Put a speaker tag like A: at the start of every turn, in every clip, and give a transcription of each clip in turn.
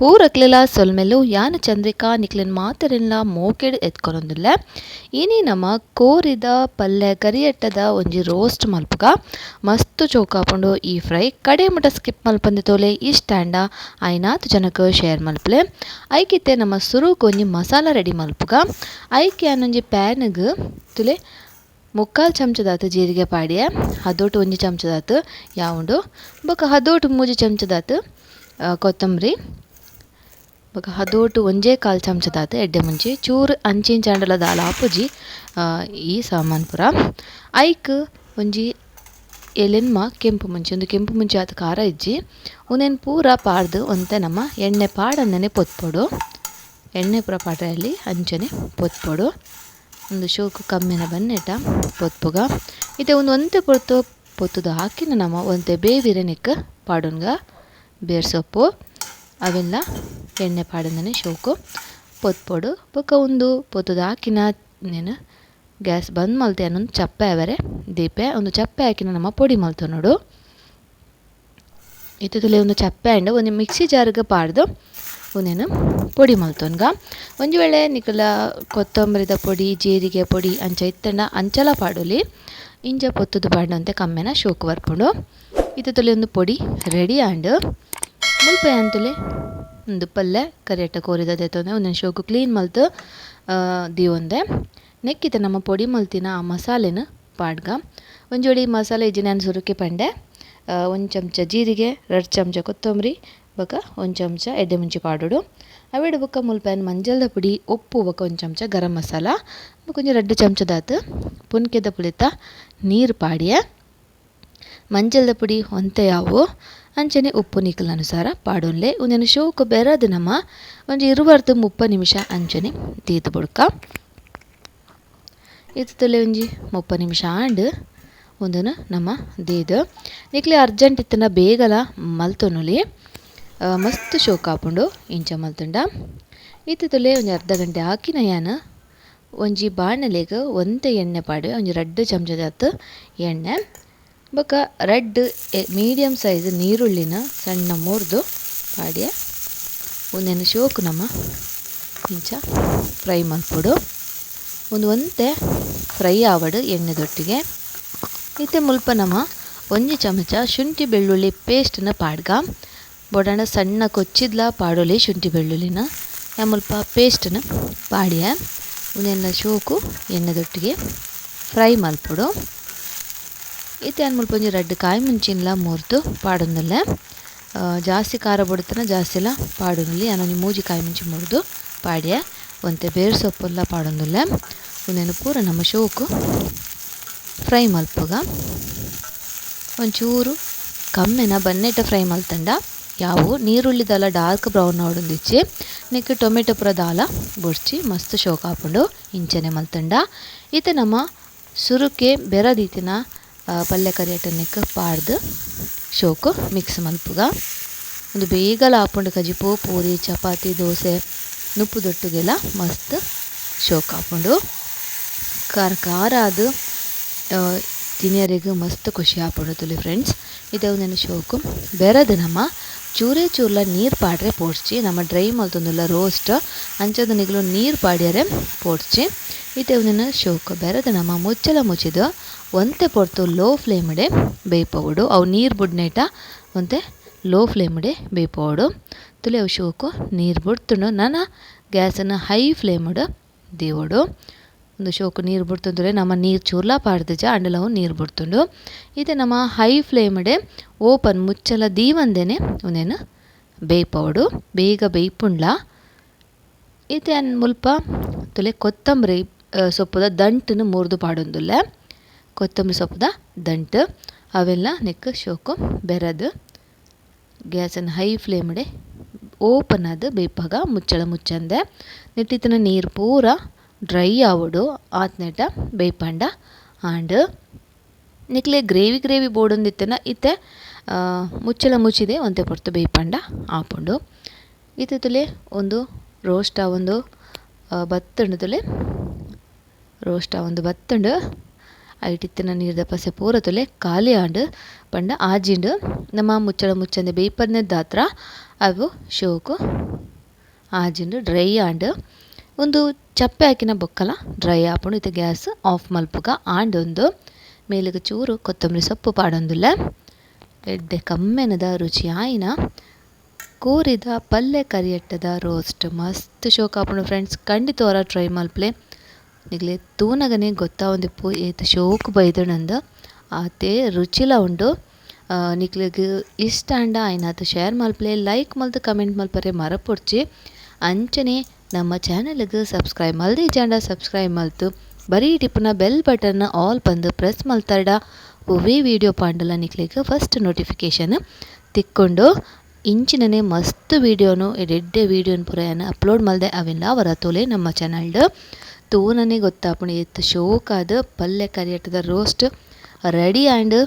A: ಪೂರಕ್ಲೆಲ ಸೊಲ್ಮೆಲು ಯಾನ ಚಂದ್ರಿಕಾ ನಿಕ್ಲೆನ್ ಮಾತೆರೆನ್ಲ ಮೋಕೆಡ್ ಎತ್ಕೊರೊಂದುಲ್ಲೆ ಇನಿ ನಮ ಕೋರಿದ ಪಲ್ಲೆ ಕರಿಯಟ್ಟದ ಒಂಜಿ ರೋಸ್ಟ್ ಮಲ್ಪುಗ. ಮಸ್ತ್ ಚೋಕಾಪುಂಡು ಈ ಫ್ರೈ ಕಡೆ ಮುಟ ಸ್ಕಿಪ್ ಮಲ್ಪಂದೆ ತೋಲೆ ಈ ಸ್ಟ್ಯಾಂಡ ಐನಾತ್ ಜನಕ್ ಶೇರ್ ಮಲ್ಪಲೆ. ಐಕಿತ್ತೆ ನಮ ಸುರು ಒಂಜಿ ಮಸಾಲ ರೆಡಿ ಮಲ್ಪುಗ. ಐಕೆ ಅನ್ನೊಂಜಿ ಪ್ಯಾನ್ಗ್ ತುಲೆ ಮುಕ್ಕಾಲ್ ಚಮಚದಾತು ಜೀರಿಗೆ ಪಾಡಿಯೆ, ಹದೋಟು ಒಂಜಿ ಚಮಚದಾತು ಯಾವುಂಡು, ಬೊಕ ಹದೋಟು ಮೂಜಿ ಚಮಚದಾತು ಕೊತ್ತಂಬರಿ ಬೊಕ ಹದೋಟು ಒಂಜೇ ಕಾಲ್ ಚಮಚದಾತ್, ಎಡ್ಡೆ ಮುಂಚಿ, ಚೂರು ಅಂಚಿನ ಚಾಂಡಲ ದಾಲ ಆಪುಜಿ ಈ ಸಾಮಾನ್ ಪೂರ ಐಕ್ ಒಂಜಿ ಎಲೆನ್ಮ, ಕೆಂಪು ಮುಂಚಿ ಉಂದು ಕೆಂಪು ಮುಂಚಿ ಆತ ಖಾರ ಇಜ್ಜಿ. ಉಂದೆನ್ ಪೂರ ಪಾಡ್ದು ಒಂತೆ ನಮ್ಮ ಎಣ್ಣೆ ಪಾಡನ್ನೇ ಪೊತ್ಪೊಡು. ಎಣ್ಣೆ ಪೂರ ಪಾಡಲ್ಲಿ ಅಂಚನೆ ಪೊತ್ಪೊಡು. ಒಂದು ಶೋಕು ಕಮ್ಮಿನ ಬನ್ನೆಟ ಪೊತ್ಪುಗ. ಇದೆ ಒಂದು ಒಂತೆ ಪೊತ್ತು, ಪೊತ್ತುದು ಹಾಕಿನ ನಮ್ಮ ಒಂತೆ ಬೇವಿರೆ ನಿಕ್ ಪಾಡುನ್ಗ ಬೇರ್ ಸೊಪ್ಪು ಅವೆಲ್ಲ ಎಣ್ಣೆ ಪಾಡಂದನೆ ಶೋಕು ಪೊತ್ಪೊಡು ಬೊಕ ಉಂದು, ಪೊತ್ತುದು ಹಾಕಿನ ನೆನ, ಗ್ಯಾಸ್ ಬಂದ್ ಮಲ್ತೆ ಅನ್ನೊಂದು ಚಪ್ಪೆ ಅವರೆ, ದೀಪೆ, ಒಂದು ಚಪ್ಪೆ ಹಾಕಿನ ನಮ್ಮ ಪೊಡಿ ಮಲ್ತು ನೋಡು. ಇತ್ತದಲ್ಲಿ ಒಂದು ಚಪ್ಪೆ ಅಂಡ ಒಂದು ಮಿಕ್ಸಿ ಜಾರ್ಗೆ ಪಾಡ್ದು ಒಂದೇನು ಪೊಡಿ ಮಲ್ತೊನ್ಗ. ಒಂಜಿ ವೇಳೆ ನಿಕಲ ಕೊತ್ತಂಬರಿದ ಪೊಡಿ, ಜೀರಿಗೆ ಪೊಡಿ, ಅಂಚ ಇತ್ತಂಡ ಅಂಚಲ ಪಾಡೋಲಿ, ಇಂಜ ಪೊತ್ತುದು ಪಾಡಂತೆ ಕಮ್ಮೆನ ಶೋಕು ಬರ್ಪುಂಡು ಇತ್ತೆ ತುಲೆ ಒಂದು ಪೊಡಿ ರೆಡಿ ಆಂಡ್ ಮುಲ್ಪೆ ಅಂತುಲೆ ಉಂದು ಪಲ್ಲೆ ಕರಿಯಟ್ಟ ಕೋರಿದ ದೆತೊಂದೆ ಒಂದೊಂದು ಶೋಕು ಕ್ಲೀನ್ ಮಲ್ತು ದೀವೊಂದೆ ನೆಕ್ಕಿತ ನಮ್ಮ ಪೊಡಿ ಮಲ್ತಿನ ಆ ಮಸಾಲೆನ ಪಾಡ್ಗ. ಒಂಜೋಡಿ ಮಸಾಲೆ ಇಜ್ಜಿನಾನ್ ಸುರುಕಿ ಪಂಡೆ. ಒಂದು ಚಮಚ ಜೀರಿಗೆ, ಎರಡು ಚಮಚ ಕೊತ್ತಂಬರಿ, ಬೊಕ ಒಂದು ಚಮಚ ಎಡ್ಡೆ ಮುಂಚಿ ಪಾಡೋಡು ಅವಿಡ ಬೊಕ ಮುಲ್ಪೇನ್ ಮಂಜಲ್ದ ಪುಡಿ, ಉಪ್ಪು ಬೊಕ ಒಂದು ಚಮಚ ಗರಂ ಮಸಾಲ. ಕೊಂಚ ರೆಡ್ಡು ಚಮಚದಾತ್ ಪುನ್ಕೆದ ಪುಳಿತ, ನೀರು ಪಾಡ್ಯೆ. ಮಂಜಲ್ದ ಪುಡಿ ಒಂತೆ ಆವು ಅಂಚನೆ ಉಪ್ಪು ನಿಕುಲ್ ಅನುಸಾರ ಪಾಡೊನ್ಲೆ ಉಂದೆನ್ ಶೋಕು ಬೆರದ್ ನಮ ಒಂಜಿ ಇರುವರ್ದು ಮುಪ್ಪ ನಿಮಿಷ ಅಂಚನೆ ದೀದ್ ಬುಡ್ಕ. ಇದು ತುಲೆ ಒಂಜಿ ಮುಪ್ಪ ನಿಮಿಷ ಆಂಡ್ ಒಂದನ್ನು ನಮ್ಮ ದೇದು. ನಿಕ್ಲೆ ಅರ್ಜೆಂಟ್ ಇತ್ತನ ಬೇಗಲ ಮಲ್ತೊನುಲಿ. ಮಸ್ತ್ ಶೋಕ್ ಆಪುಂಡು ಇಂಚ ಮಲ್ತುಂಡ. ಇತ್ತು ತುಲೆ ಒಂಜಿ ಅರ್ಧ ಗಂಟೆ ಆಕಿನ ಯಾನ್. ಒಂಜಿ ಬಾಣಲೆಗೆ ಒಂತೆ ಎಣ್ಣೆ ಪಾಡು ಒಂಜಿ ರಡ್ಡ್ ಚಮಚದ ಎಣ್ಣೆ. ಬೊಕ ರೆಡ್ ಮೀಡಿಯಂ ಸೈಜ್ ನೀರುಳ್ಳಿನ ಸಣ್ಣ ಮುರ್ದು ಪಾಡ್ಯ. ಉಂದೆನ್ ಶೋಕು ನಮ ಇಂಚ ಫ್ರೈ ಮಲ್ಪೊಡು ಒಂದು ಒಂತೆ ಫ್ರೈ ಆವಡ್ ಎಣ್ಣೆದೊಟ್ಟಿಗೆ. ಇತ್ತೆ ಮುಲ್ಪ ನಮ ಒಂಜಿ ಚಮಚ ಶುಂಠಿ ಬೆಳ್ಳುಳ್ಳಿ ಪೇಸ್ಟ್ನ ಪಾಡ್ಗ. ಬೊಡಣ ಸಣ್ಣ ಕೊಚ್ಚಿದ್ಲ ಪಾಡೊಲಿ ಶುಂಠಿ ಬೆಳ್ಳುಳ್ಳಿನ. ಯಾ ಮುಲ್ಪ ಪೇಸ್ಟ್ನ ಪಾಡ್ಯ. ಒಂದೆಲ್ಲ ಶೋಕು ಎಣ್ಣೆದೊಟ್ಟಿಗೆ. ಫ್ರೈ ಮಲ್ಪೊಡು ಇತ್ತೆ ಆನ್ ಮುಲ್ಪ ರೆಡ್ ಕಾಯಿ ಮುಂಚಿನ್ಲ ಮುರ್ದು ಪಾಡೊಂದುಲ್ಲೆ ಜಾಸ್ತಿ ಖಾರ ಬುಡ್ತನ ಜಾಸ್ತಿ ಪಾಡೊನುಲಿ. ಯಾನ್ ಒಂಜಿ ಮೂಜಿ ಕಾಯಿ ಮುಂಚಿ ಮುರಿದು ಪಾಡ್ಯ. ಒಂತೆ ಬೇರ್ ಸೊಪ್ಪಲ್ಲ ಪಾಡೊಂದುಲ್ಲೆ ಉಂದೆನ್ ಪೂರ ನಮ್ಮ ಶೋಕು ಫ್ರೈ ಮಲ್ಪಗ. ಒಂಚೂರು ಕಮ್ಮೆನ ಬನ್ನೆಟ ಫ್ರೈ ಮಲ್ತಂಡ. ಯಾವು? ನೀರುಳ್ಳಿ ದಾಲ ಡಾರ್ಕ್ ಬ್ರೌನ್ ಆವೊಂದಿಜ್ಜಿ ನೆಕ್ಕೆ ಟೊಮೆಟೊ ಪೂರ ದಾಲ ಮಸ್ತ್ ಶೋಕ್ ಆಪುಂಡು ಇಂಚನೆ ಮಲ್ತಂಡ. ಇತ್ತೆ ನಮ್ಮ ಸುರುಕೆ ಬೆರದೀತಿನ ಕರಿಯಟ್ಟ ನೆಕ್ಕ್ ಪಾಡ್ದ್ ಶೋಕು ಮಿಕ್ಸ್ ಮಲ್ಪುಗ ಉಂದು ಬೇಗಲ ಆಪುಂಡು ಕಜಿ ಪೂರಿ, ಚಪಾತಿ, ದೋಸೆ ನುಪ್ಪುದೊಟ್ಟುಗೆಲ ಮಸ್ತ್ ಶೋಕು ಆಪುಂಡು. ಖಾರ ಖಾರ ಅದು ತಿನಿಯರಿಗೆ ಮಸ್ತ್ ಖುಷಿ ಆಪುಂಡು ತುಲಿ ಫ್ರೆಂಡ್ಸ್. ಇತ್ತೆ ಉಂದೆನ್ ಶೋಕು. ಬೆರದ್ ನಮ ಚೂರೆ ಚೂರ್ಲ ನೀರ್ ಪಾಡ್ರೆ ಪೋಡ್ಚಿ. ನಮ್ಮ ಡ್ರೈ ಮಲ್ತೊಂದುಲ್ಲ ರೋಸ್ಟ್ ಅಂಚದ ನಿಗಲು ನೀರ್ ಪಾಡ್ಯರೆ ಪೋಡ್ಚಿ. ಇತ್ತೆ ಶೋಕ ಶೋಕು ನಮ್ಮ ನಮ ಮುಚ್ಚಲ ಮುಚ್ಚಿದ ಒಂತೆ ಪೊರ್ತು ಲೋ ಫ್ಲೇಮ್ಡೆ ಬೇಯ್ಪವುಡು ಅವು ನೀರ್ ಬುಡ್ನೆಟ ಒಂತೆ ಲೋ ಫ್ಲೇಮ್ಡೆ ಬೇಯ್ಪವುಡು ತುಲೆ ಅವು ಶೋಕು ನೀರ್ ಬುಡ್ತುಂಡು. ನನ್ನ ಗ್ಯಾಸನ್ನು ಹೈ ಫ್ಲೇಮ್ಡ್ ದೇವಡು. ಒಂದು ಶೋಕು ನೀರ್ ಬಿಡ್ತುಂದ್ರೆ ನಮ್ಮ ನೀರ್ ಚೂರ್ಲ ಪಾಡ್ದಜ, ಅಂಡಲವು ನೀರ್ ಬುಡ್ತುಂಡು. ನಮ್ಮ ನಮ ಹೈ ಫ್ಲೇಮ್ಡೆ ಓಪನ್ ಮುಚ್ಚಲ ದೀವಂದೆನೆ ಒಂದೇನು ಬೇಯ್ಪವುಡು ಬೇಗ ಬೇಯ್ಪುಂಡ್ಲ. ಇದೆ ಅನ್ ಮುಲ್ಪ ತುಲೆ ಕೊತ್ತಂಬರಿ ಸೊಪ್ಪುದ ದಂಟನ್ನು ಮುರ್ದು ಪಾಡೊಂದುಲ್ಲೆ. ಕೊತ್ತಂಬರಿ ಸೊಪ್ಪುದ ದಂಟ. ಅವೆಲ್ಲ ನೆಕ್ಕ ಶೋಕು, ಬೆರದ್, ಗ್ಯಾಸನ್ನು ಹೈ ಫ್ಲೇಮ್ಡೆ ಓಪನ್ ಆದ್ ಬೇಪಾಗ ಮುಚ್ಚಳ ಮುಚ್ಚಂದೆ. ನೆಟ್ಟಿತ್ತಿನ ನೀರು ಪೂರ ಡ್ರೈ ಆವಡು, ಆತ್ನೆಟ ಬೇಯ್ಪಂಡ ಆಂಡ್. ನಿಕ್ಲೆ ಗ್ರೇವಿ ಗ್ರೇವಿ ಬೋಡೊಂದಿತ್ತನ ಇತ್ತೆ ಮುಚ್ಚಳ ಮುಚ್ಚಿದೆ, ಒಂತೆ ಪೊರ್ತು ಬೇಯ್ಪಂಡ ಆಪುಂಡು. ಇತ್ತಲೆ ತುಲೆ ಒಂದು ರೋಸ್ಟ್, ಒಂದು ಬತ್ತುಂಡು ರೋಸ್ಟ್ ಬತ್ತುಂಡು, ಐಟ್ ಇತ್ತಿನ ನೀರ್ದ ಪಸೆ ಪೂರ ತೊಲೆ, ಖಾಲಿ ಆಂಡ್, ಪಂಡ ಆಜಿಂಡ್. ನಮ ಮುಚ್ಚಳ ಮುಚ್ಚಂದೆ ಬೇಯ್ಪದ್ನೆದಾತ್ರ ಅವು ಶೋಕು, ಆಜಿಂಡು, ಡ್ರೈ ಆಂಡ್. ಒಂದು ಚಪ್ಪೆ ಹಾಕಿನ ಬೊಕ್ಕಲ, ಡ್ರೈ ಆಪುಂಡು, ಇತ್ತೆ ಗ್ಯಾಸ್ ಆಫ್ ಮಲ್ಪುಗ ಆಂಡ್ ಒಂದು ಮೇಲಿಗೆ ಚೂರು ಕೊತ್ತಂಬರಿ ಸೊಪ್ಪು ಪಾಡೊಂದುಲ್ಲೆ. ಎಡ್ಡೆ ಕಮ್ಮೆನದ ರುಚಿ ಆಯಿನ. ಕೂರಿದ ಪಲ್ಯ ಕರಿಯಟ್ಟದ ರೋಸ್ಟ್ ಮಸ್ತ್ ಶೋಕ್ ಆಪುಂಡು ಫ್ರೆಂಡ್ಸ್. ಖಂಡಿತ ಹೊರ ಟ್ರೈ ಮಲ್ಪಲೆ. ನಿಗ್ಲೆ ತೂನಗನೆ ಗೊತ್ತಾವೊಂದಿಪ್ಪು ಏತ್ ಶೋಕು ಬೈದುಂಡಂದ ಆತೆ ರುಚಿಲ ಉಂಡು. ನಿಕ್ಲೆಗ್ ಇಷ್ಟ ಆಂಡ ಆಯ್ನಾತ್. ಶೇರ್ ಮಲ್ಪಲೆ ಲೈಕ್ ಮಲ್ತ್ ಕಮೆಂಟ್ ಮಲ್ಪರೆ ಮರಪೊಡ್ಚಿ. ಅಂಚನೆ ನಮ್ಮ ಚಾನಲ್ಗೆ ಸಬ್ಸ್ಕ್ರೈಬ್ ಮಲ್ದಿ ಜಾಂಡ ಸಬ್ಸ್ಕ್ರೈಬ್ ಮಲ್ತು. ಬರೀ ಟಿಪ್ಪುನ ಬೆಲ್ ಬಟನ್ ಆಲ್ ಪಂದ್ ಪ್ರೆಸ್ ಮಲ್ತಾಡ ಒವೇ ವೀಡಿಯೋ ಪಾಂಡಲ ನಿಕ್ಲೆಗ್ ಫಸ್ಟ್ ನೋಟಿಫಿಕೇಷನ್. ತಿಕ್ಕೊಂಡು ಇಂಚಿನನೆ ಮಸ್ತ್ ವೀಡಿಯೋನು, ಎಡ್ಡೆ ವಿಡಿಯೋನ್ ಪೂರ ಅಪ್ಲೋಡ್ ಮಲ್ದೆ ಅವೆಲ್ಲ ಅವರ ತೋಲೆ ನಮ್ಮ ಚಾನಲ್ಡ್. ತೂನನೆ ಗೊತ್ತಾಪುಂಡು ಏತ್ ಶೋಕಾದ್ ಪಲ್ಯ ಕರಿಯಟ್ಟದ ರೋಸ್ಟ್ ರೆಡಿ ಆ್ಯಂಡ್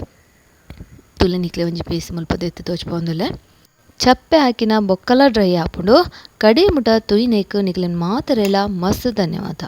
A: ತುಲೆ ನಿಕ್ಲೆ ಒಂಜಿ ಪೀಸ್ ಮುಲ್ಪದ ಎತ್ತು ತೋಚ್ಪೊಂದುಲ್ಲೆ ಚಪ್ಪೆ ಹಾಕಿನ ಬೊಕ್ಕಲ ಡ್ರೈ ಆಪುಂಡು ಕಡಿ ಮುಟ ತುಯ್ನೆಕ್ ನಿಕ್ಲೆನ್ ಮಾತರೆಲ ಮಸ್ತ್ ಧನ್ಯವಾದ.